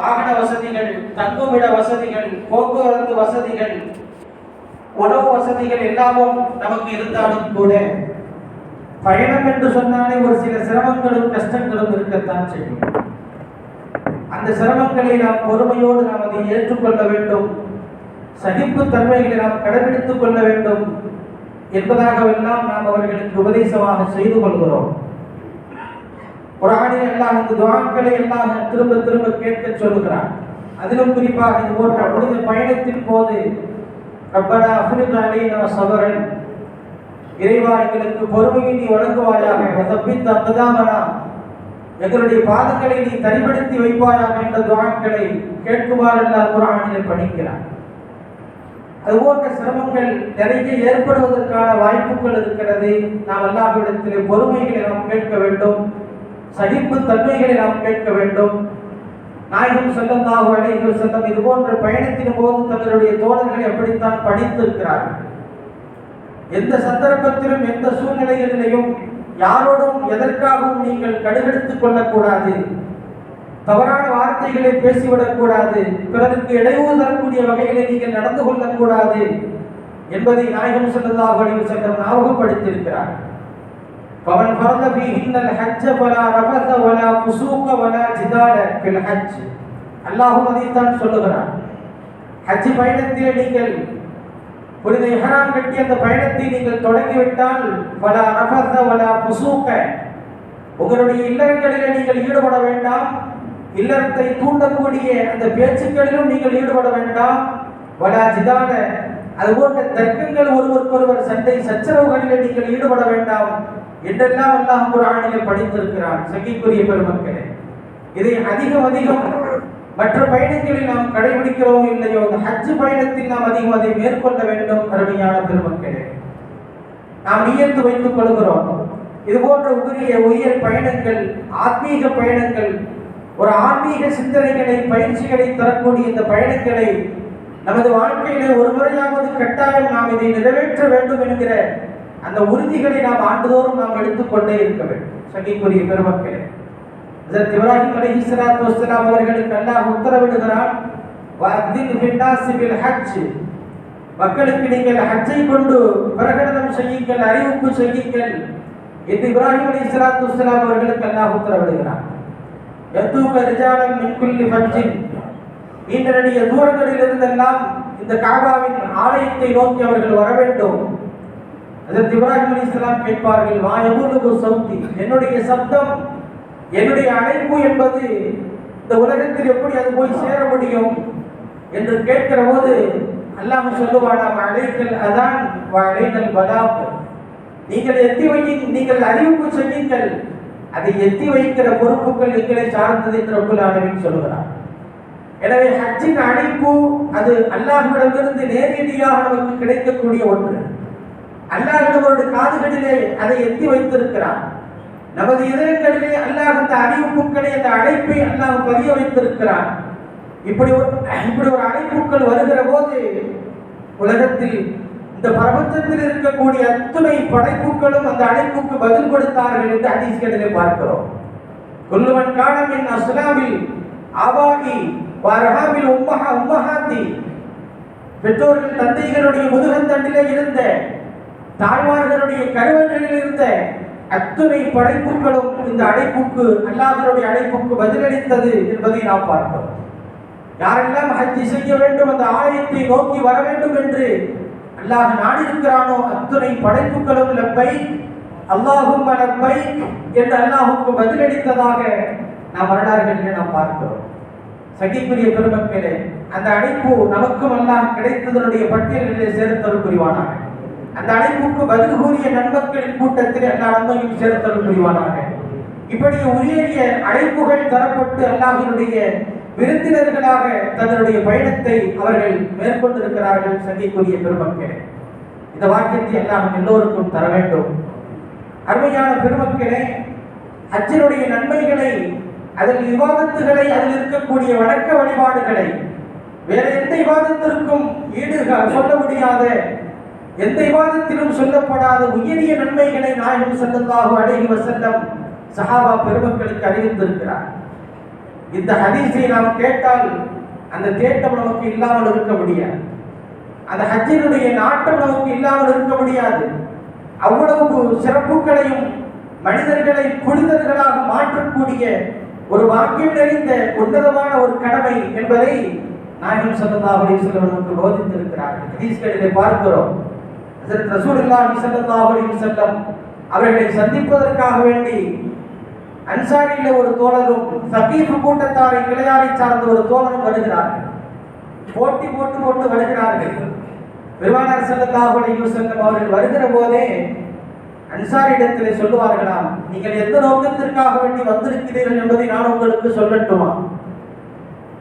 வாகன வசதிகள் தங்குமிட வசதிகள் போக்குவரத்து வசதிகள் உணவு வசதிகள் எல்லாமும் நமக்கு இருந்தாலும் கூட பயணம் என்று சொன்னாலே ஒரு சில சிரமங்களும் கஷ்டங்களும் இருக்கத்தான் செய்யும். அந்த சிரமங்களை நாம் பொறுமையோடு நாம் அதை ஏற்றுக்கொள்ள வேண்டும். சகிப்பு தன்மைகளை நாம் கடைபிடித்துக் கொள்ள வேண்டும். என்பதாகவெல்லாம் நாம் அவர்களுக்கு உபதேசமாக செய்து கொள்கிறோம். ஒரு ஆணில் எல்லாம் அந்த துவாக்களை எல்லாம் திரும்ப திரும்ப கேட்க சொல்லுகிறான் அதிலும் குறிப்பாக இது போன்ற புனித பயணத்தின் போது ரப்பனா அஃப்ரிக் அலீன சவரன் இறைவா எங்களுக்கு பொறுமையை நீ வழங்குவாயாக. தப்பித்த அப்பதாமனா எங்களுடைய பாதங்களை நீ தனிப்படுத்தி வைப்பாயாக என்ற துவாக்களை கேட்குமாறெல்லாம் குரானில் படிக்கிறான் அதுபோன்ற சிரமங்கள் நிறைய ஏற்படுவதற்கான வாய்ப்புகள் இருக்கிறது. நாம் அல்லாஹ்விடத்திலே பொறுமைகளை நாம் கேட்க வேண்டும். சகிப்பு தன்மைகளை நாம் கேட்க வேண்டும். நாயகம் செல்லந்தாக அழைகள் செல்லம் இது போன்ற பயணத்தின் போது தங்களுடைய தோழர்கள் அப்படித்தான் படித்திருக்கிறார்கள் எந்த சந்தர்ப்பத்திலும் எந்த சூழ்நிலைகளிலையும் யாரோடும் எதற்காகவும் நீங்கள் கடுகெடுத்துக் கொள்ளக்கூடாது. தவறான வார்த்தைகளை பேசிவிடக்கூடாது பிறருக்கு இடையூறு தரக்கூடிய வகையிலே நீங்கள் நடந்து கொள்ளக்கூடாது என்பதை நாயகம் செல்லதாக அழைகள் செல்லம் ஞாபகப்படுத்தியிருக்கிறார்கள் فمن فرض فيهن الحج فلا رفث ولا فسوق ولا جدال في الحج அல்லாஹும் அதைத்தான் சொல்லுகிறான் ஹஜ் பயணத்திலே நீங்கள் புனித இஹ்ராம் கட்டி அந்த பயணத்தை நீங்கள் தொடங்கிவிட்டால் வல ரஃபத வல புசூக்க உங்களுடைய இல்லறங்களிலே நீங்கள் ஈடுபட வேண்டாம் இல்லறத்தை தூண்டக்கூடிய அந்த பேச்சுக்களிலும் நீங்கள் ஈடுபட வேண்டாம் வல ஜிதான அதுபோன்ற தர்க்கங்கள் ஒருவருக்கொருவர் சண்டை சச்சரவுகளிலே நீங்கள் ஈடுபட வேண்டாம் என்றெல்லாம் அல்லாஹ் குரானில் படித்திருக்கிறான் சகிக்குரிய பெருமக்களே? இதை அதிகம் அதிகம் மற்ற பயணங்களில் நாம் கடைபிடிக்கிறோம் இல்லையோ இந்த ஹஜ் பயணத்தில் நாம் அதிகம் அதை மேற்கொள்ள வேண்டும் அருமையான பெருமக்களே. நாம் நியத்து வைத்துக் கொள்கிறோம். இது போன்ற உரிய உயர் பயணங்கள் ஆத்மீக பயணங்கள் ஒரு ஆன்மீக சிந்தனைகளை பயிற்சிகளை தரக்கூடிய இந்த பயணங்களை நமது வாழ்க்கையில ஒரு முறையாவது கட்டாயம் நாம் இதை நிறைவேற்ற வேண்டும் என்கிற அந்த உறுதிகளை நாம் ஆண்டுதோறும் நாம் எடுத்துக்கொண்டே இருக்க வேண்டும். சங்கிக்குரிய பெருமக்களே ஹஜரத் இப்ராஹிம் அலைஹி ஸலாத்து வஸலாம் அவர்களுக்கு அல்லாஹ் உத்தரவிடுகிறான் வஅத்தின் ஃபின்னாஸி பில் ஹஜ் மக்களுக்கு நீங்கள் ஹஜ்ஜை கொண்டு பிரகடனம் செய்யுங்கள் அறிவிப்பு செய்யுங்கள் என்று இப்ராஹிம் அலைஹி ஸலாத்து வஸலாம் அவர்களுக்கு அல்லாஹ் உத்தரவிடுகிறான். யத்தூக ரிஜாலம் மின் குல்லி ஃபஜ்ஜின் நீண்ட நெடிய தூரங்களில் இருந்தெல்லாம் இந்த காபாவின் ஆலயத்தை நோக்கி அவர்கள் வர வேண்டும். அதற்கு இப்ராஹிம் அலி இஸ்லாம் கேட்பார்கள் வா எவ்வளவு சவுத்தி என்னுடைய சப்தம் என்னுடைய அழைப்பு என்பது இந்த உலகத்தில் எப்படி அது போய் சேர முடியும் என்று கேட்கிற போது அல்லாஹ் சொல்லுவானாம் அழைக்கல் அதான் அழைக்கல் பலாப் நீங்கள் எத்தி வைக்க நீங்கள் அறிவிப்பு செய்யுங்கள் அதை எத்தி வைக்கிற பொறுப்புகள் எங்களை சார்ந்தது என்று ரப்புல் ஆலமீன் சொல்லுகிறார். எனவே ஹஜ்ஜின் அழைப்பு அது அல்லாஹ்விடமிருந்து நேரடியாக நமக்கு கிடைக்கக்கூடிய ஒன்று. அல்லாஹ் காதுகளிலே அதை எத்தி வைத்திருக்கிறான். நமது இதயங்களிலே அல்லாஹ் அந்த அறிவிப்புக்களை அந்த அழைப்பை அல்லாஹ் பதிய வைத்திருக்கிறான். இப்படி ஒரு இப்படி ஒரு அழைப்புக்கள் வருகிற போது உலகத்தில் இந்த பிரபஞ்சத்தில் இருக்கக்கூடிய அத்துணை படைப்புகளும் அந்த அழைப்புக்கு பதில் கொடுத்தார்கள் என்று ஹதீஸ்களிலே பார்க்கிறோம். குல்லுவன் காணமின் அசுலாமில் அவாகி வரஹாமில் உம்மஹா உம்மஹாத்தி. பெற்றோர்கள் தந்தைகளுடைய முதுகந்தண்டிலே இருந்த தாய்மார்களுடைய கருவங்களில் இருந்த அத்துணை படைப்புகளும் இந்த அழைப்புக்கு அல்லாஹருடைய அழைப்புக்கு பதிலளித்தது என்பதை நாம் பார்க்கிறோம். யாரெல்லாம் ஹஜ்ஜி செய்ய வேண்டும் அந்த ஆலயத்தை நோக்கி வர வேண்டும் என்று அல்லாஹ் நாடிருக்கிறானோ அத்துணை படைப்புகளும் லப்பை அல்லாஹும் லப்பை என்று அல்லாஹுக்கு பதிலளித்ததாக நாம் வரலாறுகளிலே நாம் பார்க்கிறோம். சகிக்குரிய பெருமக்களே அந்த அழைப்பு நமக்கும் அல்லாஹ் கிடைத்ததனுடைய பட்டியலிலே சேர்த்தல் புரிவானாக அந்த அழைப்புக்கு பதில் கூறிய நண்பர்களின் கூட்டத்தில் எல்லா நன்மையும் சேர்த்தல் புரிவானாக. இப்படி உரிய அழைப்புகள் தரப்பட்டு அல்லாஹினுடைய விருந்தினர்களாக தன்னுடைய பயணத்தை அவர்கள் மேற்கொண்டிருக்கிறார்கள் சங்கிக்குரிய பெருமக்களே. இந்த வாக்கியத்தை எல்லாம் எல்லோருக்கும் தர வேண்டும். அருமையான பெருமக்களே அச்சனுடைய நன்மைகளை அதில் விவாதத்துகளை அதில் இருக்கக்கூடிய வணக்க வழிபாடுகளை வேற எந்த விவாதத்திற்கும் ஈடு சொல்ல முடியாத எந்த விவாதத்திலும் சொல்லப்படாத உயரிய நன்மைகளை நாயகம் செல்லந்தாக அழகி வசல்லம் சஹாபா பெருமக்களுக்கு அறிவித்திருக்கிறார். இந்த ஹதீஸை நாம் கேட்டால் அந்த தேட்டம் நமக்கு இல்லாமல் இருக்க முடியாது. அந்த ஹஜ்ஜினுடைய நாட்டம் நமக்கு இல்லாமல் இருக்க முடியாது. அவ்வளவு சிறப்புகளையும் மனிதர்களை புனிதர்களாக மாற்றக்கூடிய ஒரு வாக்கியம் நிறைந்த உன்னதமான ஒரு கடமை என்பதை நாயகம் ஸல்லல்லாஹு அலைஹி வஸல்லம் நமக்கு போதித்திருக்கிறார்கள் ஹதீஸ்களிலே பார்க்கிறோம். அவர்களை சந்திப்பதற்காக வேண்டி அன்சாரியில் ஒரு தோழரும் சபீஃப் கூட்டத்தாரை கிளையாரை சார்ந்த ஒரு தோழரும் வருகிறார்கள். போட்டி போட்டு கொண்டு வருகிறார்கள். பெருமானார் ஸல்லல்லாஹு அலைஹி அவர்கள் வருகிற போதே அன்சாரிடத்திலே சொல்லுவார்களாம் நீங்கள் எந்த நோக்கத்திற்காக வேண்டி வந்திருக்கிறீர்கள் என்பதை நான் உங்களுக்கு சொல்லட்டுமா?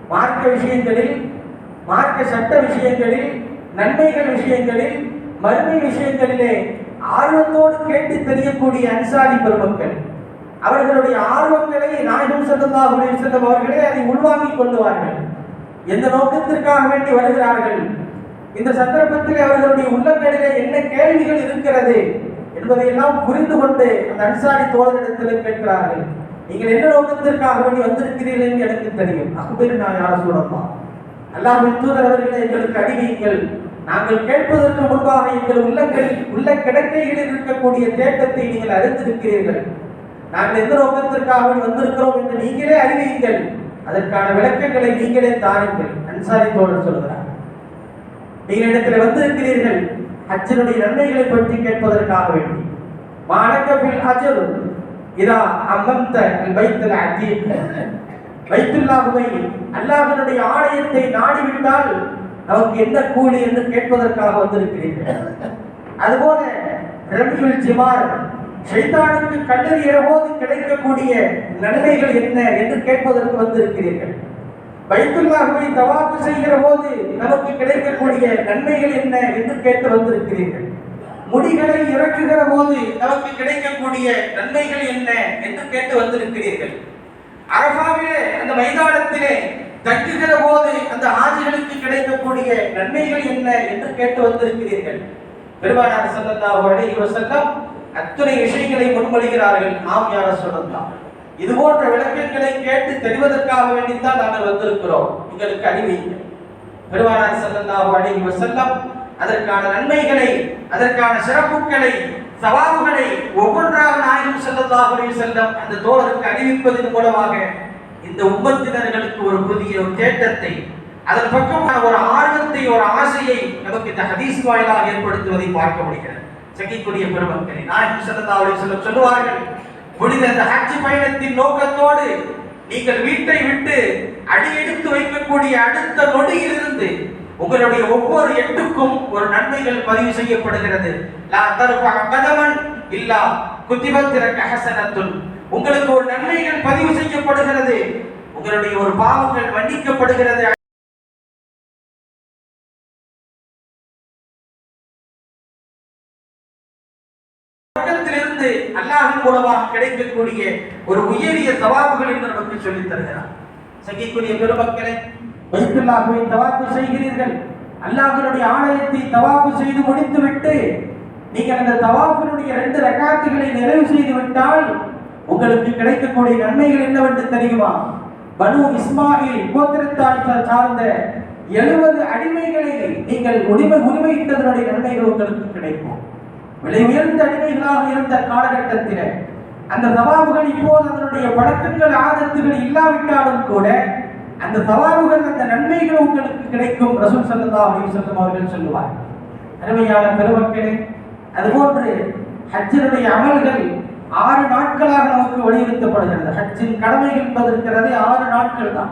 மார்க்க விஷயங்களில் மார்க்க சட்ட விஷயங்களில் நன்மைகள் விஷயங்களில் மறுமை விஷயங்களிலே ஆர்வத்தோடு கேட்டு தெரியக்கூடிய அன்சாரி பெருமக்கள் அவர்களுடைய ஆர்வங்களை நாயகம் ஸல்லல்லாஹு அலைஹி வஸல்லம் அவர்களே அதை உள்வாங்கிக் கொள்ளுவார்கள். எந்த நோக்கத்திற்காக வேண்டி வருகிறார்கள்? இந்த சந்தர்ப்பத்தில் அவர்களுடைய உள்ளங்களிலே என்ன கேள்விகள் இருக்கிறது என்பதையெல்லாம் புரிந்து கொண்டு அந்த அன்சாரி தோழரிடத்தில் கேட்கிறார்கள். நீங்கள் என்ன நோக்கத்திற்காக வேண்டி வந்திருக்கிறீர்கள் என்று எனக்கு தெரியும். அக்பர் நான் யார சொல்லலாம் அல்லாஹ் தூதர் அவர்களை எங்களுக்கு அறிவியுங்கள் நாங்கள் கேட்பதற்கு முன்பாக எங்கள் உள்ளங்களில் உள்ள கிடக்கைகளில் இருக்கக்கூடிய தேட்டத்தை நீங்கள் அறிந்திருக்கிறீர்கள். நாங்கள் எந்த நோக்கத்திற்காக வந்திருக்கிறோம் என்று நீங்களே அறிவியுங்கள் அதற்கான விளக்கங்களை நீங்களே தாருங்கள் அன்சாரி தோழர் சொல்கிறார். நீங்கள் இடத்துல வந்திருக்கிறீர்கள் ஹஜ்ஜினுடைய நன்மைகளை பற்றி கேட்பதற்காக வேண்டி. மாணக்கபில் ஹஜர் இதா அம்மந்த பைத்தல் அஜீப். பைத்துல்லாஹுவை அல்லாஹனுடைய ஆலயத்தை நாடிவிட்டால் நமக்கு என்ன கூலி என்று கேட்பதற்காக வந்திருக்கிறீர்கள்? அதுபோல ரபியுல் ஜிமார் ஷைத்தானுக்கு கல்லறிகிற போது கிடைக்கக்கூடிய நன்மைகள் என்ன என்று கேட்பதற்கு வந்திருக்கிறீர்கள். வைத்துள்ளாகவே தவாப்பு செய்கிற போது நமக்கு கிடைக்கக்கூடிய நன்மைகள் என்ன என்று கேட்டு வந்திருக்கிறீர்கள். முடிகளை இறக்குகிற போது நமக்கு கிடைக்கக்கூடிய நன்மைகள் என்ன என்று கேட்டு வந்திருக்கிறீர்கள். அரபாவிலே அந்த மைதானத்திலே தங்குகிற போது அந்த ஆஜிகளுக்கு கிடைக்கக்கூடிய நன்மைகள் என்ன என்று கேட்டு வந்திருக்கிறீர்கள். பெருமானார் ஸல்லல்லாஹு அலைஹி வஸல்லம் அத்துணை விஷயங்களை முன்மொழிகிறார்கள் ஆம் யார சொல்லலாம் இது போன்ற விளக்கங்களை கேட்டு தெரிவதற்காக வேண்டித்தான் நாங்கள் வந்திருக்கிறோம். உங்களுக்கு அறிவிங்க பெருமானார் ஸல்லல்லாஹு அலைஹி வஸல்லம் அதற்கான நன்மைகளை அதற்கான சிறப்புகளை சவாபுகளை ஒவ்வொன்றாக நாயகம் ஸல்லல்லாஹு அலைஹி வஸல்லம் அந்த தோழருக்கு அறிவிப்பதன் மூலமாக இந்த உம்மத்தினர்களுக்கு ஒரு புதிய தேட்டத்தை அதன் பக்கமான ஒரு ஆர்வத்தை ஒரு ஆசையை நமக்கு இந்த ஹதீஸ் வாயிலாக ஏற்படுத்துவதை பார்க்க முடிகிறது. சகிக்குரிய பெருமக்களை நாயகம் ஸல்லல்லாஹு அலைஹி வஸல்லம் சொல்லுவார்கள் புனித இந்த ஹஜ் பயணத்தின் நோக்கத்தோடு நீங்கள் வீட்டை விட்டு அடியெடுத்து வைக்கக்கூடிய அடுத்த நொடியிலிருந்து உங்களுடைய ஒவ்வொரு எட்டுக்கும் ஒரு நன்மைகள் பதிவு செய்யப்படுகிறது. லா தர்ஃபா கதமன் இல்லா குத்திபத்திர கஹசனத்துன் உங்களுக்கு ஒரு நன்மைகள் பதிவு செய்யப்படுகிறது. உங்களுடைய ஒரு பாவங்கள் மன்னிக்கப்படுகிறது. பக்கத்திலிருந்து அல்லாஹின் மூலமாக கிடைக்கக்கூடிய ஒரு உயரிய சவாபுகள் என்று நமக்கு சொல்லித் தருகிறார். சகிக்கூடிய பெருமக்களை பைத்துல்லாஹுவை தவாப்பு செய்கிறீர்கள். அல்லாஹனுடைய ஆலயத்தை தவாப்பு செய்து முடித்துவிட்டு நீங்கள் அந்த தவாப்பினுடைய ரெண்டு ரகாத்துகளை நிறைவு செய்து விட்டால் உங்களுக்கு கிடைக்கக்கூடிய நன்மைகள் என்னவென்று தெரியுமா? பனு இஸ்மாயில் கோத்திரத்தாய் சார்ந்த எழுபது அடிமைகளை நீங்கள் உரிமை உரிமையிட்டதனுடைய நன்மைகள் உங்களுக்கு கிடைக்கும். விலை உயர்ந்த அடிமைகளாக இருந்த காலகட்டத்தில் அந்த தவாபுகள் இப்போது அதனுடைய பழக்கங்கள் ஆதத்துகள் இல்லாவிட்டாலும் கூட அந்த தவாபுகள் அந்த நன்மைகள் உங்களுக்கு கிடைக்கும். ரசூல் சல்லா அலைஹி வஸல்லம் அவர்கள் சொல்லுவார் அருமையான பெருமக்களே அதுபோன்று ஹஜ்ஜனுடைய அமல்கள் ஆறு நாட்களாக நமக்கு வலியுறுத்தப்படுகிறது. ஹஜ்ஜின் கடமை என்பதற்கிறதே ஆறு நாட்கள் தான்.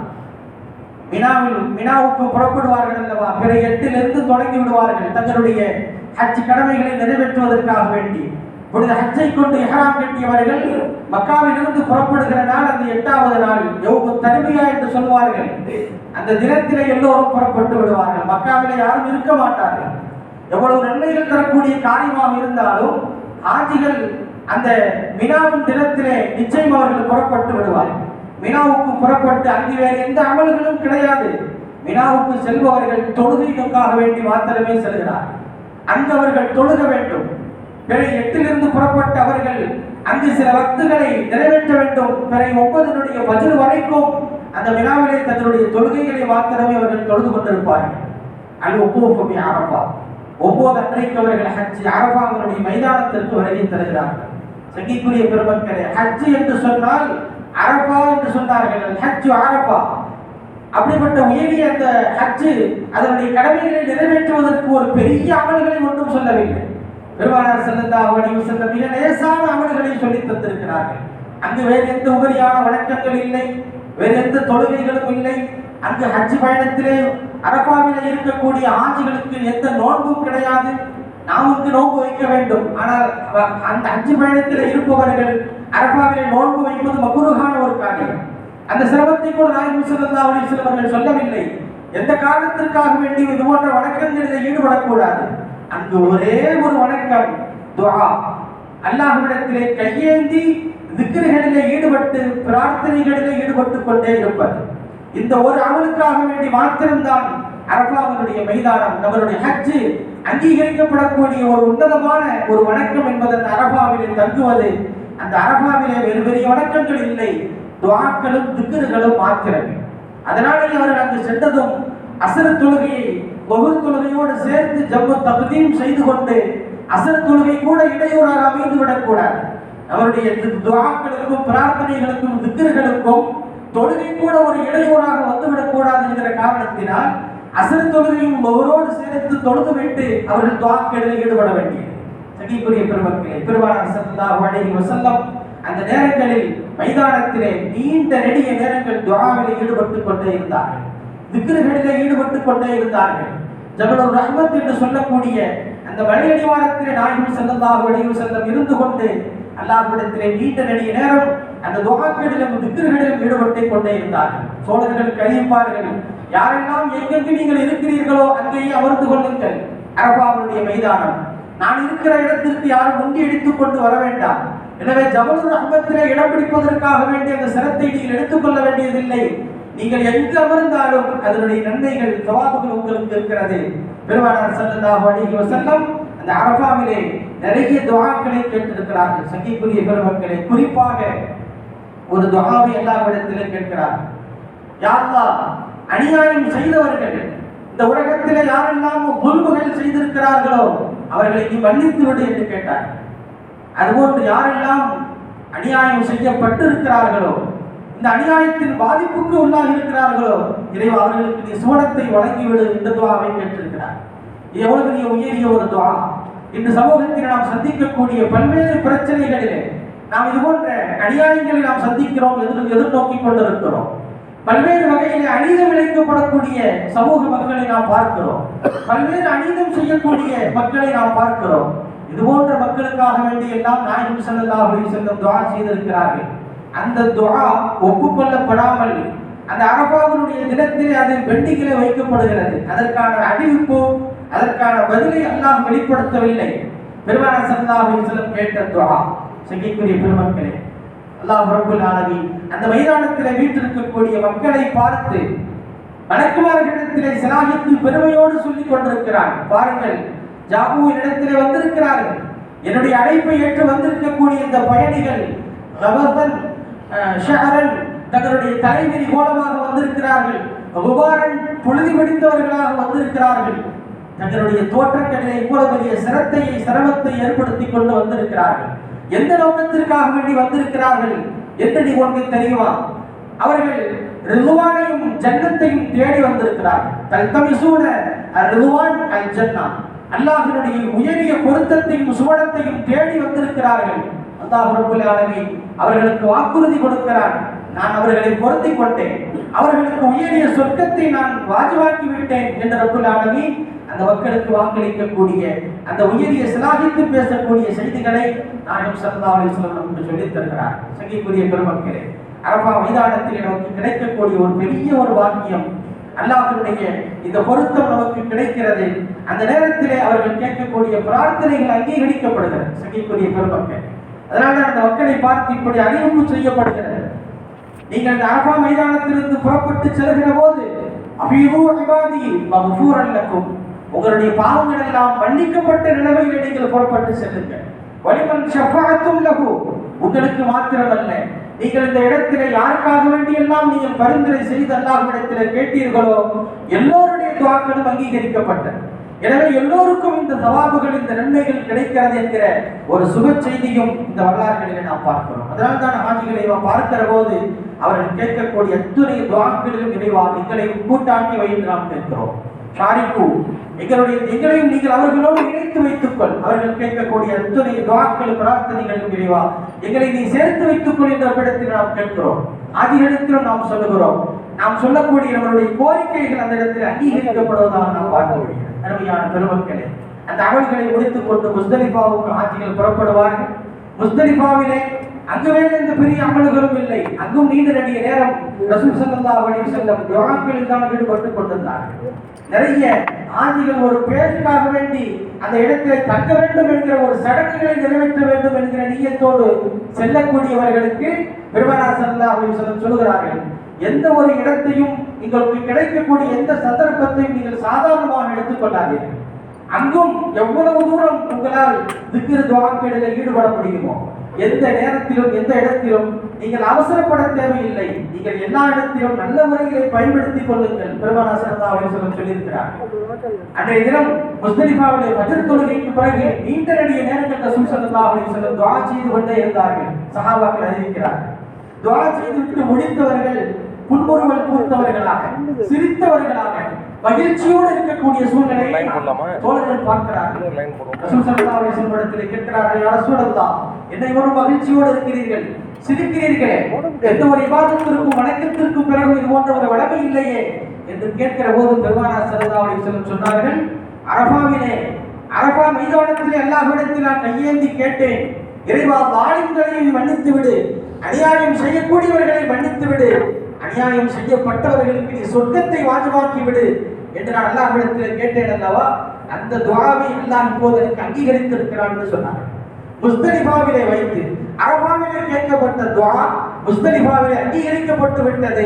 மினாவில் மினாவுக்கு புறப்படுவார்கள் அல்லவா? பிற எட்டிலிருந்து தொடங்கி விடுவார்கள். தங்களுடைய ஹஜ் கடமைகளை நிறைவேற்றுவதற்காக வேண்டி. புனித ஹஜ்ஜை கொண்டு எஹராம் கட்டியவர்கள் மக்காவிலிருந்து புறப்படுகிற நாள் அந்த எட்டாவது நாள். எவ்வளவு தனிமையா என்று சொல்வார்கள். அந்த தினத்திலே எல்லோரும் புறப்பட்டு விடுவார்கள். மக்காவிலே யாரும் இருக்க மாட்டார்கள். எவ்வளவு நன்மைகள் தரக்கூடிய காரியமாக இருந்தாலும் ஆட்சிகள் அந்த மினாவின் தினத்திலே நிச்சயம் அவர்கள் புறப்பட்டு விடுவார் மினாவுக்கு புறப்பட்டு அங்கு வேறு எந்த அமல்களும் கிடையாது. மினாவுக்கு செல்பவர்கள் தொழுகைக்காக வேண்டி மாத்திரமே செல்கிறார். அங்கு அவர்கள் தொழுக வேண்டும். பிற எட்டிலிருந்து புறப்பட்ட அவர்கள் அங்கு சில வக்துகளை நிறைவேற்ற வேண்டும். பிற ஒன்பதனுடைய வஜ்ர் வரைக்கும் அந்த வினாவிலே தங்களுடைய தொழுகைகளை மாத்திரமே அவர்கள் தொழுது கொண்டிருப்பார்கள். அது ஒப்புவப்பி ஆரம்பா ஒவ்வொரு அன்றைக்கு அவர்கள் ஹஜ் அரபாங்களுடைய மைதானத்திற்கு வருகை தருகிறார்கள். சங்கிக்குரிய பெருமக்களே ஹஜ் என்று சொன்னால் அரபா என்று சொன்னார்கள். ஹஜ் அரபா. அப்படிப்பட்ட உயரிய அந்த ஹஜ் அதனுடைய கடமைகளை நிறைவேற்றுவதற்கு ஒரு பெரிய அமல்களை ஒன்றும் சொல்லவில்லை. பெருமானார் செல்லந்தா வடிவு செல்ல மிக லேசான அமல்களை சொல்லி தந்திருக்கிறார்கள். அங்கு வேறு எந்த உபரியான வணக்கங்கள் இல்லை வேறு எந்த தொழுகைகளும் இல்லை. அங்கு ஹஜ் பயணத்திலே அரபாவிலே இருக்கக்கூடிய ஆட்சிகளுக்கு எந்த நோன்பும் கிடையாது. நாமுக்கு நோன்பு வைக்க வேண்டும். ஆனால் அந்த அஞ்சு பயணத்தில் இருப்பவர்கள் அரபாவிலே நோன்பு வைப்பது மக்குருகான ஒரு காரியம். அந்த சிரமத்தை கூட நாயகம் ஸல்லல்லாஹு அலைஹி அவர்கள் சொல்லவில்லை. எந்த காரணத்திற்காக வேண்டி இது போன்ற வணக்கங்களில் ஈடுபடக்கூடாது. அங்கு ஒரே ஒரு வணக்கம் துவா அல்லாஹ்விடத்திலே கையேந்தி திக்ருகளிலே ஈடுபட்டு பிரார்த்தனைகளிலே ஈடுபட்டு கொண்டே இருப்பது. இந்த ஒரு அமலுக்காக வேண்டி மாத்திரம்தான் அரபாவினுடைய மைதானம் நம்மளுடைய ஹஜ்ஜு. அங்கீகரிக்கப்படக்கூடிய ஒரு உன்னதமான ஒரு வணக்கம் என்பது அந்த அரபாவிலே தங்குவது அந்த அரபாவிலே வேறு பெரிய வணக்கங்கள் இல்லை. துவாக்களும் திக்ருகளும் மாத்திரமே. அதனாலே அவர்கள் அங்கு சென்றதும் அசர தொழுகையை பகுர் தொழுகையோடு சேர்த்து ஜம்மு தகுதியும் செய்து கொண்டு அசர தொழுகை கூட இடையூறாக அமைந்து விடக்கூடாது அவருடைய துவாக்களுக்கும் பிரார்த்தனைகளுக்கும் திக்ருகளுக்கும் தொழுகை கூட ஒரு இடையூறாக வந்துவிடக் கூடாது என்கிற காரணத்தினால் அசர் தொழுகையும் அவரோடு சேர்த்து தொழுது விட்டு அவர்கள் துவாக்களில் ஈடுபட வேண்டியது. சகிக்குரிய பெருமக்களே பெருமானார் சல்லா அலைஹி வசல்லம் அந்த நேரங்களில் மைதானத்திலே நீண்ட நெடிய நேரங்கள் துவாவில் ஈடுபட்டு கொண்டே இருந்தார்கள். திக்ருகளிலே ஈடுபட்டு கொண்டே இருந்தார்கள். ஜபலுர் ரஹ்மத் என்று சொல்லக்கூடிய அந்த வழியடிவாரத்திலே நாயகம் செல்லந்தாக அலைஹி செல்லம் இருந்து கொண்டு அல்லாஹ்விடத்திலே நீண்ட நெடிய நேரம் அந்த துஆக்களிலும் திக்ருகளிலும் ஈடுபட்டு கொண்டே இருந்தார்கள். சோழர்கள் கழிப்பார்கள் யாரெல்லாம் எங்கெங்கு நீங்கள் இருக்கிறீர்களோ அங்கேயே அமர்ந்து கொள்ளுங்கள். அரபாவுடைய மைதானம். நான் இருக்கிற இடத்திற்கு யாரும் முந்தி எடுத்துக் கொண்டு வர வேண்டாம். எனவே ஜபலுர் ரஹ்மத்திலே இடம் பிடிப்பதற்காக வேண்டிய அந்த சிரத்தை நீங்கள் எடுத்துக்கொள்ள வேண்டியதில்லை. நீங்கள் எங்கு அமர்ந்தாலும் அதனுடைய நன்மைகள் சவாபுகள் உங்களுக்கு இருக்கிறது. பெருமானார் ஸல்லல்லாஹு அலைஹி வஸல்லம் அந்த அரபாவிலே நிறைய துவாக்களை கேட்டிருக்கிறார்கள். சங்கிக்குரிய பெருமக்களே குறிப்பாக ஒரு துவாவை எல்லா இடத்திலும் கேட்கிறார். யா அநியாயம் செய்தவர்கள். இந்த உலகத்தில் யாரெல்லாம் புல்முகள் செய்திருக்கிறார்களோ அவர்களை நீ மன்னித்து விடு என்று கேட்டார். அதுபோன்று யாரெல்லாம் அநியாயம் செய்யப்பட்டு இருக்கிறார்களோ இந்த அநியாயத்தின் பாதிப்புக்கு உள்ளாகி இருக்கிறார்களோ இறைவா அவர்களுக்கு நீ சுவனத்தை வழங்கிவிடு இந்த துவாவை கேட்டிருக்கிறார். இது எவ்வளவு நீ உயரிய ஒரு துவா. இன்று சமூகத்தில் நாம் சந்திக்கக்கூடிய பல்வேறு பிரச்சனைகளிலே நாம் இது போன்ற அநியாயங்களை நாம் சந்திக்கிறோம் எதிர் எதிர்நோக்கி கொண்டிருக்கிறோம். பல்வேறு வகையில் அநீதம் இழைக்கப்படக்கூடிய சமூக மக்களை நாம் பார்க்கிறோம். பல்வேறு அநீதம் செய்யக்கூடிய மக்களை நாம் பார்க்கிறோம். இது போன்ற மக்களுக்காக வேண்டி எல்லாம் நாயகம் செல்லல்லா அலைஹி செல்லும் துவா செய்திருக்கிறார்கள். அந்த துவா ஒப்புக்கொள்ளப்படாமல் அந்த அரபாவினுடைய தினத்தில் அது பெண்டிகளை வைக்கப்படுகிறது. அதற்கான அறிவிப்போ அதற்கான பதிலை அல்லாஹ் வெளிப்படுத்தவில்லை. பெருமான ஸல்லல்லாஹு அலைஹி வஸல்லம் கேட்ட துவா செய்யக்கூடிய பெருமக்களே அல்லாஹ் ரபுல் ஆலமி அந்த மைதானத்தில் வீட்டிருக்கக்கூடிய மக்களை பார்த்து வணக்குமார்களிடத்திலே சிலாகித்து பெருமையோடு சொல்லிக் கொண்டிருக்கிறான் பாருங்கள் ஜாபுவின் இடத்திலே வந்திருக்கிறார்கள். என்னுடைய அழைப்பை ஏற்று வந்திருக்கக்கூடிய இந்த பயணிகள் ரவதன் ஷஹரன் தங்களுடைய தலைவிரி கோலமாக வந்திருக்கிறார்கள். குபாரன் புழுதி வெடித்தவர்களாக வந்திருக்கிறார்கள். தங்களுடைய தோற்றங்களில் இவ்வளவு பெரிய சிரத்தையை சிரமத்தை ஏற்படுத்தி கொண்டு வந்திருக்கிறார்கள். எந்த நோக்கத்திற்காக வேண்டி வந்திருக்கிறார்கள் என்று நீ உனக்கு தெரியுமா? அவர்கள் ரிதுவானையும் ஜன்னத்தையும் தேடி வந்திருக்கிறார்கள் தல்தமிசூன ரிதுவான் அல் ஜன்னா. உயரிய பொருத்தத்தையும் சுவனத்தையும் தேடி வந்திருக்கிறார்கள். அல்லாஹ் ரப்பல் ஆலமீன் அவர்களுக்கு வாக்குறுதி கொடுக்கிறார். நான் அவர்களை பொருத்திக் கொண்டேன். அவர்களுக்கு உயரிய சொர்க்கத்தை நான் வாஜிவாக்கி விட்டேன் என்ற ரப்பல் ஆலமீன் அந்த மக்களுக்கு வாக்களிக்கக்கூடிய அந்த உயரிய சிலாகித்து பேசக்கூடிய செய்திகளை நாயம் சல்லா அலிஸ்லாம் நமக்கு சொல்லித் தருகிறார். சங்கிக்குரிய பெருமக்களே அரபா மைதானத்தில் நமக்கு கிடைக்கக்கூடிய ஒரு பெரிய ஒரு வாக்கியம் அல்லாஹனுடைய இந்த பொருத்தம் நமக்கு கிடைக்கிறது. அந்த நேரத்திலே அவர்கள் கேட்கக்கூடிய பிரார்த்தனைகள் அங்கீகரிக்கப்படுகிறது. சங்கிக்குரிய பெருமக்கள் அதனால அந்த மக்களை பார்த்து இப்படி அறிவிப்பு செய்யப்படுகிறது. நீங்கள் அந்த அரபா மைதானத்திலிருந்து புறப்பட்டு செல்கிற போது அபீது இபாதி மகூரல்லக்கும் உங்களுடைய பாவங்கள் எல்லாம் மன்னிக்கப்பட்ட நிலைமையில் நீங்கள் புறப்பட்டு செல்லுங்கள். வலிமன் ஷஃபாத்தும் லகு உங்களுக்கு மாத்திரமல்ல. நீங்கள் இந்த இடத்திலே யாருக்காக வேண்டியெல்லாம் நீங்கள் பரிந்துரை செய்து அல்லாஹ்விடத்திலே கேட்டீர்களோ எல்லோருடைய துவாக்களும் அங்கீகரிக்கப்பட்டது எனவே எல்லோருக்கும் இந்த சவாபுகள் இந்த நன்மைகள் கிடைக்கிறது என்கிற ஒரு சுப செய்தியும் இந்த வரலாறுகளிலே நாம் பார்க்கிறோம். அதனால தான் ஆஜிகளை நாம் பார்க்கிற போது அவர்கள் கேட்கக்கூடிய அத்துணை துவாக்களிலும் இறைவா எங்களை கூட்டாக்கி வைத்து நாம் கேட்கிறோம். ஷாரிக்கு எங்களுடைய எங்களையும் நீங்கள் அவர்களோடு இணைத்து வைத்துக்கொள். அவர்கள் கேட்கக்கூடிய அத்துணை துவாக்கள் பிரார்த்தனைகளும் இறைவா. எங்களை நீ சேர்த்து வைத்துக்கொள் என்ற இடத்தில் நாம் கேட்கிறோம். ஆதிகளிடத்திலும் நாம் சொல்லுகிறோம். நாம் சொல்லக்கூடிய நம்மளுடைய கோரிக்கைகள் அந்த இடத்தில் அங்கீகரிக்கப்படுவதாக நாம் பார்க்க முடியும். அருமையான பெருமக்களே அந்த அமல்களை முடித்துக் கொண்டு முஸ்தலிஃபாவுக்கு ஆட்சிகள் புறப்படுவார்கள். முஸ்தலிஃபாவிலே அங்குவே எந்த பெரிய அமல்களும் இல்லை. அங்கும் நீண்ட நடிக நேரம் ரசூல் ஸல்லல்லாஹு அலைஹி செல்லும் தான் ஈடுபட்டு கொண்டிருந்தார்கள். நிறைய ஆண்டிகள் ஒரு பேருக்காக வேண்டி அந்த இடத்திலே தங்க வேண்டும் என்கிற ஒரு சடங்குகளை நிறைவேற்ற வேண்டும் என்கிற நீயத்தோடு செல்லக்கூடியவர்களுக்கு பெருமானார் ஸல்லல்லாஹு அலைஹி சொல்லுகிறார்கள் எந்த ஒரு இடத்தையும் உங்களுக்கு கிடைக்கக்கூடிய எந்த சந்தர்ப்பத்தையும் நீங்கள் சாதாரணமாக எடுத்துக்கொள்ளாதீர்கள் அங்கும் எவ்வளவு தூரம் உங்களால் திக்கிற துவாக்களில் ஈடுபட முடியுமோ எந்த நேரத்திலும் எந்த இடத்திலும் நீங்கள் அவசரப்பட தேவையில்லை. நீங்கள் எல்லா இடத்திலும் நல்ல முறைகளை பயன்படுத்திக் கொள்ளுங்கள். பெருமானா சரதா சொல்லம் சொல்லியிருக்கிறார். அன்றைய தினம் முஸ்தலிஃபாவிலே பஜர் தொழுகைக்கு பிறகு நீண்ட நடிக நேரங்கள் ரசூல் ஸல்லல்லாஹு அலைஹி வஸல்லம் துஆ செய்து கொண்டே இருந்தார்கள். சஹாபாக்கள் அறிவிக்கிறார்கள். துஆ செய்து விட்டு முடித்தவர்கள் புன்முறுவல் பூத்தவர்களாக சிரித்தவர்களாக மகிழ்ச்சியோடு இருக்கக்கூடிய சூழ்நிலையை? தோழர்கள் பார்க்கிறார்கள். ரசூல் இடத்திலே கேட்கிறார்கள் யா ரசூலல்லாஹ் என்னை ஒரு மகிழ்ச்சியோடு இருக்கிறீர்கள். சிரிக்கிறீர்களே. எந்த ஒரு விவாதத்திற்கும் வணக்கத்திற்கும் பிறகு இது போன்ற ஒரு வளமை இல்லையே என்று கேட்கிற போது பெருமானா சரதா அலைஹி சொன்னார்கள் அரபாவிலே அரபா மைதானத்திலே அல்லாஹ்விடத்தில் நான் கையேந்தி கேட்டேன். இறைவா வாலிம்களை மன்னித்து விடு. அநியாயம் செய்யக்கூடியவர்களை மன்னித்து விடு. அநியாயம் செய்யப்பட்டவர்களுக்கு நீ சொர்க்கத்தை வாஜமாக்கி விடு. என்று நான் அல்லாஹ்விடத்தில் கேட்டேன் அல்லவா? அந்த துவாவை அல்லாஹ் இப்போது எனக்கு அங்கீகரித்திருக்கிறான் என்று சொன்னார் முஸ்தலிபாவிலே வைத்து அரபாவிலே கேட்கப்பட்ட துவா முஸ்தலிபாவிலே அங்கீகரிக்கப்பட்டு விட்டது.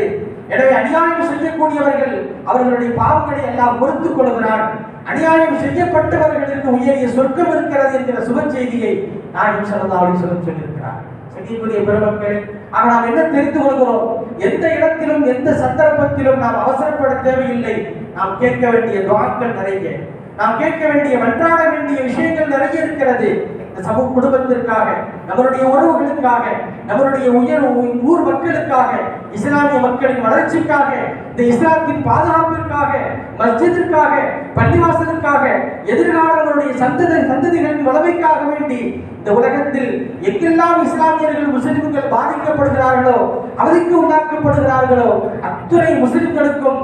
எனவே அநியாயம் செய்யக்கூடியவர்கள் அவர்களுடைய பாவங்களை எல்லாம் பொறுத்துக் கொள்கிறான் அநியாயம் செய்யப்பட்டவர்களுக்கு உயரிய சொர்க்கம் இருக்கிறது என்கிற சுப செய்தியை நான் ஸல்லல்லாஹு அலைஹி வஸல்லம் சொல்லியிருக்கிறார். சங்கிக்குரிய பெருமக்கள் ஆக நாம் என்ன தெரிந்து கொள்கிறோம்? எந்த இடத்திலும் எந்த சந்தர்ப்பத்திலும் நாம் அவசரப்பட தேவையில்லை. நாம் கேட்க வேண்டிய துவாக்கள் நிறைய. நாம் கேட்க வேண்டிய மன்றாட வேண்டிய விஷயங்கள் நிறைய இருக்கிறது. இந்த சமூக குடும்பத்திற்காக நம்மளுடைய உறவுகளுக்காக நம்மளுடைய உயர் ஊர் மக்களுக்காக இஸ்லாமிய மக்களின் வளர்ச்சிக்காக இந்த இஸ்லாத்தின் பாதுகாப்பிற்காக மஸ்ஜிதிற்காக பள்ளிவாசலுக்காக எதிர்காலங்களுடைய சந்ததி சந்ததிகளின் வளமைக்காக வேண்டி இந்த உலகத்தில் எங்கெல்லாம் இஸ்லாமியர்கள் முஸ்லிம்கள் பாதிக்கப்படுகிறார்களோ அவதிக்கு உள்ளாக்கப்படுகிறார்களோ அத்துறை முஸ்லிம்களுக்கும்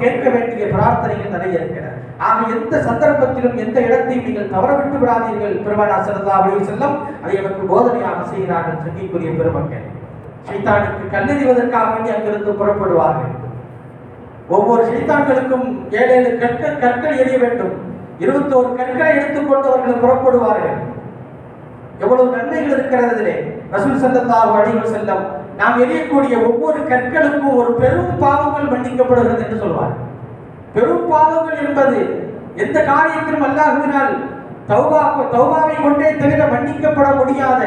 கேட்க வேண்டிய பிரார்த்தனைகள் நிறைய இருக்கிறது. ஆக எந்த சந்தர்ப்பத்திலும் எந்த இடத்தையும் நீங்கள் தவற விட்டு விடாதீர்கள். பெருமானா ஸல்லல்லாஹு அலைஹி வஸல்லம் அதை எனக்கு போதனையாக செய்கிறார்கள் சங்கிக்குரிய பெருமக்கள். சைத்தானுக்கு கல்லெறிவதற்காக வேண்டி அங்கிருந்து புறப்படுவார்கள். ஒவ்வொரு சைத்தான்களுக்கும் ஏழு ஏழு கற்கள் கற்கள் எறிய வேண்டும். இருபத்தோரு கற்களை எடுத்துக்கொண்டு அவர்கள் புறப்படுவார்கள். எவ்வளவு நன்மைகள் இருக்கிறது இதிலே ரசூல் ஸல்லல்லாஹு வழிகள் வஸல்லம் நாம் எரியக்கூடிய ஒவ்வொரு கற்களுக்கும் ஒரு பெரும் பாவங்கள் மன்னிக்கப்படுகிறது என்று சொல்வார்கள். பெரும் பாவங்கள் என்பது எந்த காரியத்திலும் அல்லாஹுவினால் தௌபா தௌபாவை கொண்டே தவிர மன்னிக்கப்பட முடியாத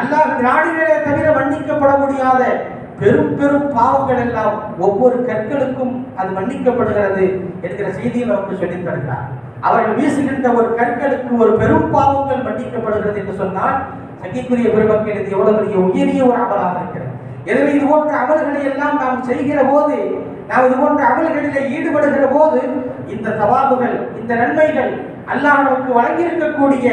அல்லாஹ் நாடிலே தவிர மன்னிக்கப்பட முடியாத பெரும் பெரும் பாவங்கள் எல்லாம் ஒவ்வொரு கற்களுக்கும் அது மன்னிக்கப்படுகிறது என்கிற செய்தியை நமக்கு சொல்லித் தருகிறார். அவர்கள் வீசுகின்ற ஒரு கற்களுக்கு ஒரு பெரும் பாவங்கள் மன்னிக்கப்படுகிறது என்று சொன்னால் சங்கிக்குரிய பெருமக்கள் இது எவ்வளவு பெரிய உயரிய ஒரு அமலாக இருக்கிறது. எனவே இது போன்ற அமல்களை எல்லாம் நாம் செய்கிற போது நாம் இது போன்ற அமல்களில் ஈடுபடுகிற போது இந்த தவாபுகள் இந்த நன்மைகள் அல்லாஹ் நமக்கு வழங்கியிருக்கக்கூடிய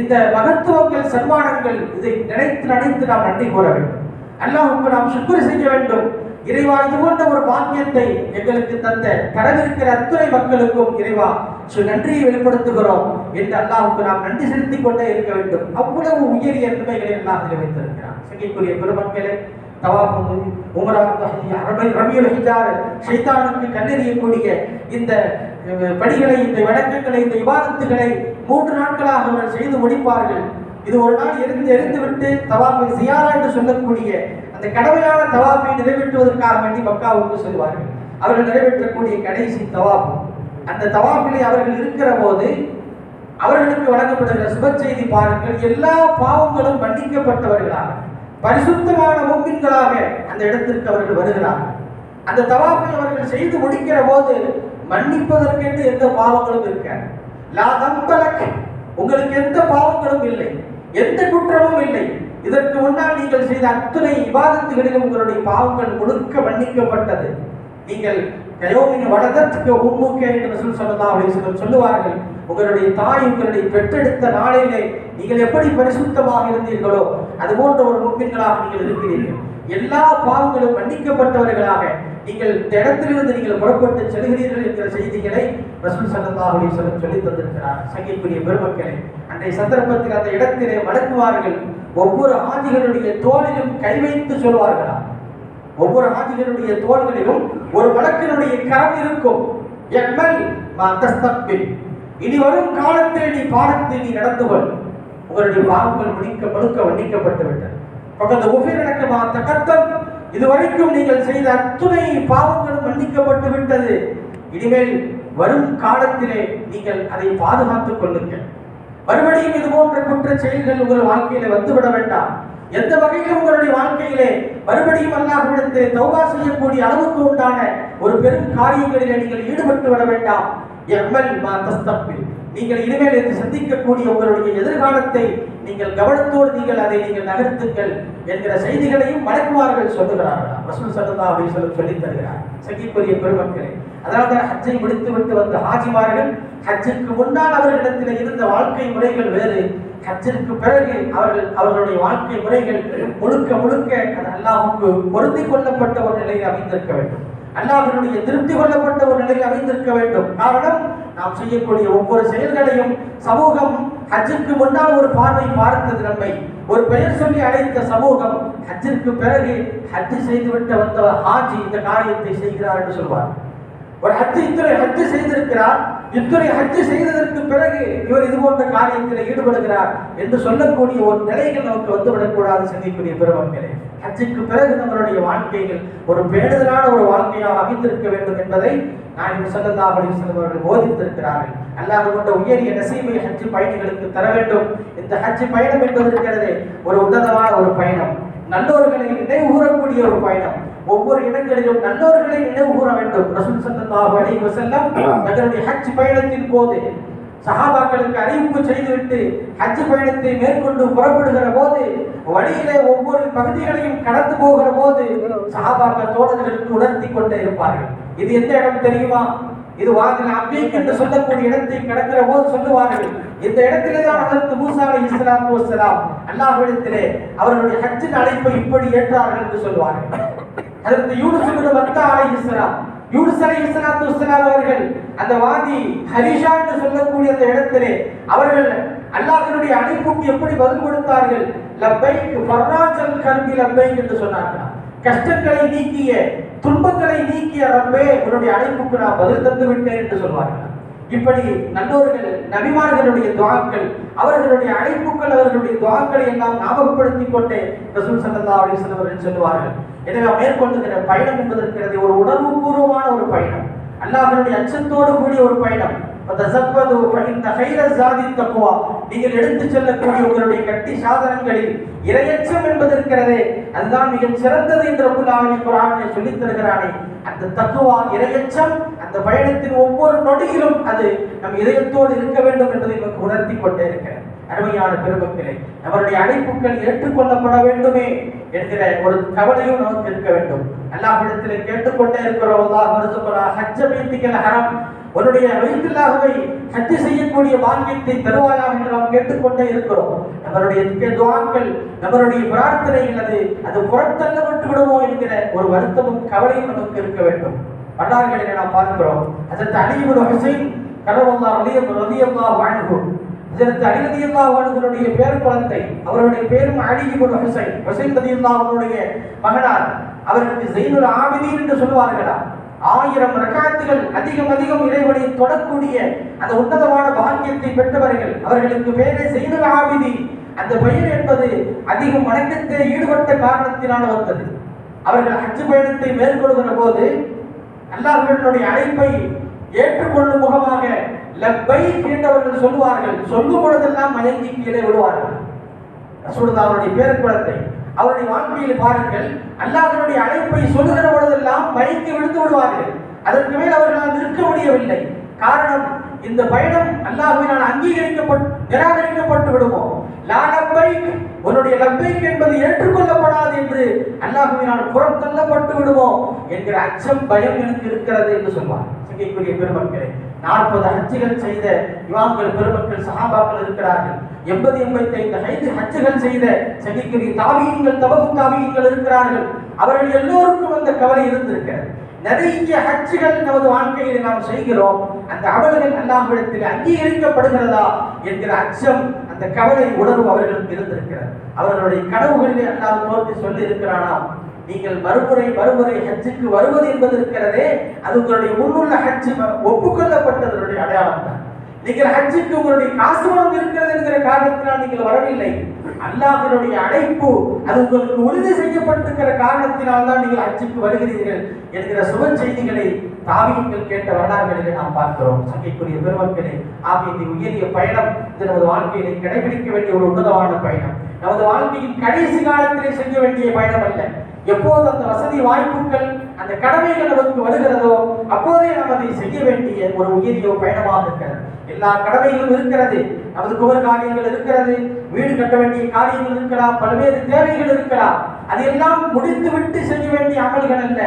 இந்த மகத்துவங்கள் சன்மானங்கள் இதை நினைத்து நினைத்து நாம் நன்றி கூற வேண்டும். அல்லாஹுக்கு நாம் சுக்குரு செய்ய வேண்டும். இறைவா இது போன்ற ஒரு பாக்கியத்தை எங்களுக்கு தந்த கடவிருக்கிற அத்துணை மக்களுக்கும் இறைவா சு நன்றியை வெளிப்படுத்துகிறோம் என்று அல்லாஹுக்கு நாம் நன்றி செலுத்திக் கொண்டே இருக்க வேண்டும். அவ்வளவு உயரிய நன்மைகளை எல்லாம் அதில் வைத்திருக்கிறார் சங்கைக்குரிய பெருமக்களே தவாப் உமரா ரபி ரபியுல் ஹிஜார் ஷைத்தானுக்கு கல்லெறியக்கூடிய இந்த படிகளை இந்த வழக்கங்களை இந்த விவாதத்துகளை மூன்று நாட்களாக அவர்கள் செய்து முடிப்பார்கள். இது ஒரு நாள் எரிந்து எரிந்து விட்டு தவாஃபை சியாரா என்று சொல்லக்கூடிய அந்த கடமையான தவாஃபை நிறைவேற்றுவதற்காக வேண்டி மக்காவுக்கு செல்வார்கள். அவர்கள் நிறைவேற்றக்கூடிய கடைசி தவாஃபு அந்த தவாஃபிலே அவர்கள் இருக்கிற போது அவர்களுக்கு வழங்கப்படுகிற சுப செய்தி பாருங்கள். எல்லா பாவங்களும் மன்னிக்கப்பட்டவர்களாக. பரிசுத்தமான மும்பின்களாக அந்த இடத்திற்கு அவர்கள் வருகிறார்கள் அந்த தவாப்பை அவர்கள் செய்து முடிக்கிற போது மன்னிப்பதற்கென்று எந்த பாவங்களும் இருக்க. லா தம்பலக் உங்களுக்கு எந்த பாவங்களும் இல்லை. எந்த குற்றமும் இல்லை. இதற்கு முன்னால் நீங்கள் செய்த அத்துணை விவாதத்துகளிலும் உங்களுடைய பாவங்கள் முழுக்க மன்னிக்கப்பட்டது. நீங்கள் கயோமின் வளதத்துக்கு உண்முக்கே என்று ரசூல் ஸல்லல்லாஹு அப்படின்னு சொல்லுவார்கள் உங்களுடைய தாய் உங்களுடைய பெற்றெடுத்த நாளிலே நீங்கள் எப்படி பரிசுத்தமாக இருந்தீர்களோ அது போன்ற ஒரு முப்பின்களாக நீங்கள் இருக்கிறீர்கள். எல்லா பாவங்களும் மன்னிக்கப்பட்டவர்களாக நீங்கள் இந்த இடத்திலிருந்து நீங்கள் புறப்பட்டு செல்கிறீர்கள் என்கிற செய்திகளை ரசூல் சல்லா அலைஹி வஸல்லம் சொல்லி தந்திருக்கிறார். சங்கிக்குரிய பெருமக்களை அன்றைய சந்தர்ப்பத்தில் அந்த இடத்திலே வழங்குவார்கள் ஒவ்வொரு ஆதிகளுடைய தோளிலும் கை வைத்து சொல்வார்களா ஒவ்வொரு ஆதிகளுடைய தோள்களிலும் ஒரு வழக்கினுடைய கரம் இருக்கும். எம்எல் தஸ்தப்பில் இனி வரும் காலத்தில் நீ பாடத்தில் நீ நடந்து உங்களுடைய பாவங்கள் முடிக்க முழுக்க வண்டிக்கப்பட்டு விட்டன. பக்கத்து உபயோக மா தகத்தம் இதுவரைக்கும் நீங்கள் செய்த அத்துணை பாவங்களும் மன்னிக்கப்பட்டு விட்டது. இனிமேல் வரும் காலத்திலே நீங்கள் அதை பாதுகாத்துக் கொள்ளுங்கள். மறுபடியும் இது போன்ற குற்ற செயல்கள் உங்கள் வாழ்க்கையில வந்துவிட வேண்டாம். எந்த வகையிலும் உங்களுடைய வாழ்க்கையிலே மறுபடியும் அல்லாஹ்விடத்திலே தௌபா செய்யக்கூடிய அளவுக்கு உண்டான ஒரு பெரும் காரியங்களில் நீங்கள் ஈடுபட்டு விட வேண்டாம். எம்எல் மா தஸ்தப்பில் நீங்கள் இனிமேல் இதை சந்திக்கக்கூடிய உங்களுடைய எதிர்காலத்தை நீங்கள் கவனத்தோடு நீங்கள் அதை நீங்கள் நகர்த்துங்கள் என்கிற செய்திகளையும் மடக்குவார்கள் சொல்லுகிறார்கள் ரசூல் சல்லா அப்படின்னு சொல்லி சொல்லித் தருகிறார். சகிக்குரிய பெருமக்களே அதாவது ஹஜ்ஜை விடுத்துவிட்டு வந்த ஹாஜிமார்கள் ஹஜ்ஜுக்கு முன்னால் அவர்களிடத்தில் இருந்த வாழ்க்கை முறைகள் வேறு. ஹஜ்ஜிற்கு பிறகு அவர்கள் அவர்களுடைய வாழ்க்கை முறைகள் முழுக்க முழுக்க அது அல்லாஹுக்கு பொருந்தி கொள்ளப்பட்ட ஒரு நிலையில் அமைந்திருக்க வேண்டும். அல்லாஹினுடைய திருப்தி கொள்ளப்பட்ட ஒரு நிலையில் அமைந்திருக்க வேண்டும். காரணம் நாம் செய்யக்கூடிய ஒவ்வொரு செயல்களையும் சமூகம் ஹஜ்ஜிற்கு முன்னால் ஒரு பார்வை பார்த்தது நம்மை ஒரு பெயர் சொல்லி அழைத்த சமூகம் ஹஜ்ஜிற்கு பிறகு ஹஜ்ஜு செய்துவிட்டு வந்த ஹாஜி இந்த காரியத்தை செய்கிறார் என்று சொல்வார் ஒரு ஹஜ்ஜு இத்துறை ஹஜ்ஜு செய்திருக்கிறார் இத்துறை ஹஜ்ஜு செய்ததற்கு பிறகு இவர் இது போன்ற காரியத்தில் ஈடுபடுகிறார் என்று சொல்லக்கூடிய ஒரு நிலைகள் நமக்கு வந்துவிடக்கூடாது சிந்திக்கூடிய பெருமக்களே. ஹஜ்ஜுக்கு பிறகு நம்மளுடைய வாழ்க்கைகள் ஒரு பேணுதலான ஒரு வாழ்க்கையாக அமைந்திருக்க வேண்டும் என்பதை நான் சல்லல்லாஹு அலைஹி வஸல்லம் அவர்கள் போதித்திருக்கிறார்கள். அல்லாஹ் கொண்ட உயரிய நசீமை ஹஜ்ஜு பயணிகளுக்கு தர வேண்டும். இந்த ஹஜ்ஜு பயணம் என்பது இருக்கிறது ஒரு உன்னதமான ஒரு பயணம். நல்லோர்களை நினைவு கூறக்கூடிய ஒரு பயணம். ஒவ்வொரு இடங்களிலும் நல்லோர்களை நினைவு கூற வேண்டும். ரசூல் ஸல்லல்லாஹு அலைஹி வஸல்லம் தங்களுடைய ஹஜ் பயணத்தின் போது சஹாபாக்களுக்கு அறிவிப்பு செய்துவிட்டு ஹஜ் பயணத்தை மேற்கொண்டு புறப்படுகிற போது வழியிலே ஒவ்வொரு பகுதிகளையும் கடந்து போகிற போது சஹாபாக்கள் தோழர்களுக்கு உணர்த்தி கொண்டே இருப்பார்கள். இது எந்த இடம் தெரியுமா? இது வாதில் அபீக் என்று சொல்லக்கூடிய இடத்தை கடக்கிற போது சொல்லுவார்கள் இந்த இடத்திலே தான் அதற்கு மூசா அலை இஸ்லாத்து வசலாம் அல்லாஹ்விடத்திலே அவர்களுடைய ஹஜ்ஜின் அழைப்பை இப்படி ஏற்றார்கள் என்று சொல்வார்கள். அதற்கு யூனுஸ் இப்னு மத்தா இஸ்லாம் யூனுஸ் அலைஹிஸ்ஸலாத்து வஸ்ஸலாம் அவர்கள் அந்த வாதி ஹரிஷா என்று சொல்லக்கூடிய அந்த இடத்திலே அவர்கள் அல்லாஹினுடைய அழைப்புக்கு எப்படி பதில் கொடுத்தார்கள்? லப்பைக் பர்ராஜல் கல்வி லப்பைக் என்று சொன்னார்கள். கஷ்டங்களை நீக்கிய துன்பங்களை நீக்கிய ரப்பே உன்னுடைய அழைப்புக்கு நான் பதில் தந்து விட்டேன் என்று சொல்வார்கள். இப்படி நல்லோர்கள் நபிமார்களுடைய துவாக்கள் அவர்களுடைய அழைப்புகள் அவர்களுடைய துவாக்களை எல்லாம் ஞாபகப்படுத்திக் கொண்டே ரசூல் சல்லா அப்படின்னு அவர்கள் சொல்லுவார்கள். எனவே மேற்கொள்ளுகிற பயணம் என்பது இருக்கிறது ஒரு உணர்வுபூர்வமான ஒரு பயணம். அல்லாஹ்வினுடைய அச்சத்தோடு கூடிய ஒரு பயணம். நீங்கள் எடுத்து செல்லக்கூடிய உங்களுடைய கட்டி சாதனங்களில் இரையச்சம் என்பது இருக்கிறதே. அதுதான் மிக சிறந்தது என்று ரப்புல் குரானை சொல்லித் தருகிறானே. அந்த தக்குவா இரையச்சம் அந்த பயணத்தின் ஒவ்வொரு நொடியிலும் அது நம் இதயத்தோடு இருக்க வேண்டும் என்பதை நமக்கு உணர்த்தி கொண்டே இருக்கிறது. அருமையான பெருமக்களை அவருடைய அழைப்புகள் ஏற்றுக்கொள்ளப்பட வேண்டுமே. என்கிற ஒரு கவலையும் நமக்கு இருக்க வேண்டும். அல்லாஹிடத்தில் கேட்டுக்கொண்டே இருக்கிறோம். அல்லாஹ் ஹஜ்ஜ பைத்திக்கல் ஹரம். உன்னுடைய வைத்துல்லாகவை ஹஜ்ஜு செய்யக்கூடிய பாக்கியத்தை தருவாயாக என்று நாம் கேட்டுக்கொண்டே இருக்கிறோம். நம்மளுடைய துவாக்கள் நம்மளுடைய பிரார்த்தனைகள் அது அது புறத்தள்ளப்பட்டு விடுமோ என்கிற ஒரு வருத்தமும் கவலையும் நமக்கு இருக்க வேண்டும். வரலாறுகளிலே நாம் பார்க்கிறோம். அதற்கு அலிபுல் ஹுசைன் கரவல்லா வலியம் ரதியல்லா வாழ்வு இதற்கு அலி அவர்களுடைய பேர் குழந்தை. அவருடைய பேரும் அலிபுல் ஹுசைன். ஹுசைன் ரதியல்லா அவர்களுடைய மகனார். அவருக்கு ஜெயினுல் ஆபிதீன் என்று சொல்வார்களா ஆயிரம் ரகாத்துகள் அதிகம் அதிகம் இறைவனை தொடக்கூடிய அந்த உன்னதமான பாக்கியத்தை பெற்றவர்கள். அவர்களுக்கு பேரே செய்துல் ஆபிதி அந்த பெயர் என்பது அதிகம் வணக்கத்தில் ஈடுபட்ட காரணத்தினால் வந்தது. அவர்கள் ஹஜ் பயணத்தை மேற்கொள்கிற போது அல்லாஹர்களுடைய அழைப்பை ஏற்றுக்கொள்ளும் முகமாக லப்பை கேட்டவர்கள் சொல்லுவார்கள். சொல்லும் பொழுதெல்லாம் மயங்கி கீழே விடுவார்கள் ரசூலுல்லாஹ் அவருடைய பேர அவருடைய வாழ்க்கையில் பாருங்கள் அல்லாஹ்வினுடைய அழைப்பை சொல்லுகிற பொழுதெல்லாம் மயங்கி விழுந்து விடுவார்கள். அதற்கு மேல் அவர்களால் நிற்க முடியவில்லை. காரணம் இந்த பயணம் அல்லாஹுவினால் அங்கீகரிக்கப்பட்டு நிராகரிக்கப்பட்டு விடுவோம் லா லப்பை உன்னுடைய லப்பைக் என்பது ஏற்றுக்கொள்ளப்படாது என்று அல்லாஹுவினால் புறம் தள்ளப்பட்டு விடுவோம் என்கிற அச்சம் பயம் எனக்கு இருக்கிறது என்று சொல்வார். சிங்கிக்குரிய பெருமக்களே நாற்பது ஹஜ்ஜுகள் செய்த இமாம்கள் பெருமக்கள் சஹாபாக்கள் இருக்கிறார்கள். எண்பது எண்பத்தி ஐந்து ஐந்து ஹஜ்ஜுகள் செய்த சங்கிக்குரிய தாவியங்கள் தபகு தாவியங்கள் இருக்கிறார்கள். அவர்கள் எல்லோருக்கும் அந்த கவலை இருந்திருக்கிறது. நிறைய ஹஜ்ஜுகள் நமது வாழ்க்கையில் நாம் செய்கிறோம். அந்த அமல்கள் அல்லாஹ்விடத்தில் அங்கீகரிக்கப்படுகிறதா என்கிற அச்சம் அந்த கவலை உணர்வு அவர்களுக்கு இருந்திருக்கிறது. அவர்களுடைய கனவுகளிலே அல்லாஹ் தோன்றி சொல்லி நீங்கள் மறுமுறை மறுமுறை ஹஜ்ஜுக்கு வருவது என்பது இருக்கிறதே அது உங்களுடைய முன்னுள்ள ஹஜ்ஜு ஒப்புக்கொள்ளப்பட்டதனுடைய அடையாளம் தான் நீங்கள் ஹஜ்ஜுக்கு உங்களுடைய காசு பணம் இருக்கிறது என்கிற காரணத்தினால் நீங்கள் வரவில்லை. அல்லாஹ்வினுடைய அழைப்பு அது உங்களுக்கு உறுதி செய்யப்பட்டிருக்கிற காரணத்தினால் தான் நீங்கள் ஹஜ்ஜுக்கு வருகிறீர்கள் என்கிற சுப செய்திகளை தாவியங்கள் கேட்ட வரலாறுகளிலே நாம் பார்க்கிறோம். சங்கைக்குரிய பெருமக்களே ஆகிய இந்த உயரிய பயணம் இது நமது வாழ்க்கையிலே கடைபிடிக்க வேண்டிய ஒரு உன்னதமான பயணம். நமது வாழ்க்கையின் கடைசி காலத்திலே செய்ய வேண்டிய பயணம் அல்ல. எப்போது அந்த வசதி வாய்ப்புகள் அந்த கடமைகள் நமக்கு வருகிறதோ அப்போதே நாம் அதை செய்ய வேண்டிய ஒரு உயரிய பயணமாக இருக்கிறது. எல்லா கடமைகளும் இருக்கிறது. நமது குவர் காரியங்கள் இருக்கிறது. வீடு கட்ட வேண்டிய காரியங்கள் இருக்கலாம் பல்வேறு தேவைகள் இருக்கலாம். அதையெல்லாம் முடித்து விட்டு செய்ய வேண்டிய அமல்கள் அல்ல.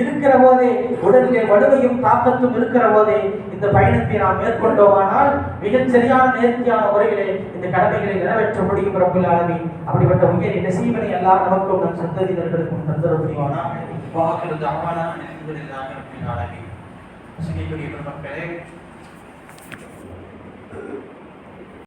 இருக்கிற போதே உடலிலே வலுவையும் தாக்கத்தும் இருக்கிற போதே இந்த பயணத்தை நாம் மேற்கொண்டோமானால் மிகச் சரியான நேர்த்தியான முறையிலே இந்த கடமைகளை நிறைவேற்ற முடியும் ரப்பல் ஆலமீன். அப்படிப்பட்ட உயரிய நசீவனை எல்லாம் நமக்கும் நம் சந்ததியினர்களுக்கும் தந்தர முடியுமானா வாக்கிறது அம்மானா அல்ஹம்துலில்லாஹி ரப்பில் ஆலமீன்.